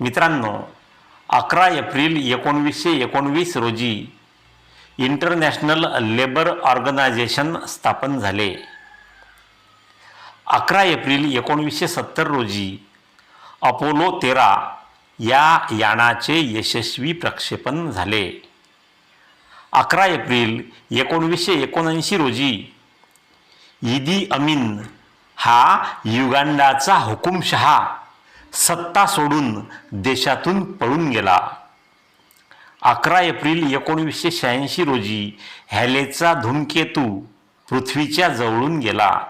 मित्रांनो अकरा एप्रिल एकोणवीसशे एकोणवीस रोजी इंटरनॅशनल लेबर ऑर्गनायझेशन स्थापन झाले. अकरा एप्रिल एकोणवीसशे सत्तर रोजी अपोलो तेरा या यानाचे यशस्वी प्रक्षेपण झाले. अकरा एप्रिल एकोणवीसशे एकोणऐंशी रोजी ईदी अमीन हा युगांडाचा हुकुमशहा सत्ता सोडून देशातून पळून गेला. अकरा एप्रिल एकोणीसशे शहाऐंशी रोजी हॅलेचा धूमकेतू पृथ्वीच्या जवळून गेला.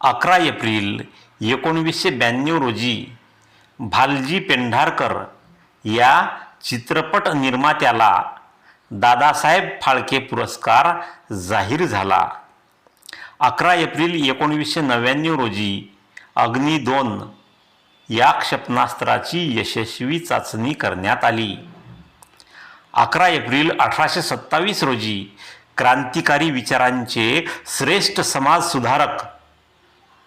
अकरा एप्रिल एकोणवीसशे ब्याण्णव रोजी भालजी पेंढारकर या चित्रपट निर्मात्याला दादासाहेब फाळके पुरस्कार जाहीर झाला. अकरा एप्रिल एकोणवीसशे नव्याण्णव रोजी अग्नी दोन या क्षेपणास्त्राची यशस्वी चाचणी करण्यात आली. अकरा एप्रिल अठराशे सत्तावीस रोजी क्रांतिकारी विचारांचे श्रेष्ठ समाजसुधारक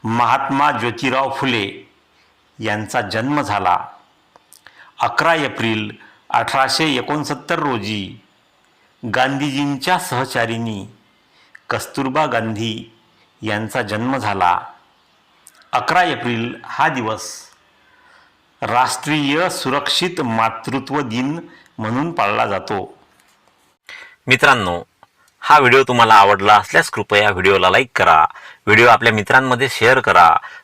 महात्मा ज्योतिराव फुले यांचा जन्म झाला. अकरा एप्रिल अठराशे एकोणसत्तर रोजी गांधीजींच्या सहचारिणी कस्तुरबा गांधी यांचा जन्म झाला. अकरा एप्रिल हा दिवस राष्ट्रीय सुरक्षित मातृत्व दिन म्हणून पाळला जातो. मित्रांनो हा व्हिडिओ तुम्हाला आवडला असल्यास कृपया व्हिडिओला लाईक करा. व्हिडिओ आपल्या मित्रांमध्ये शेअर करा.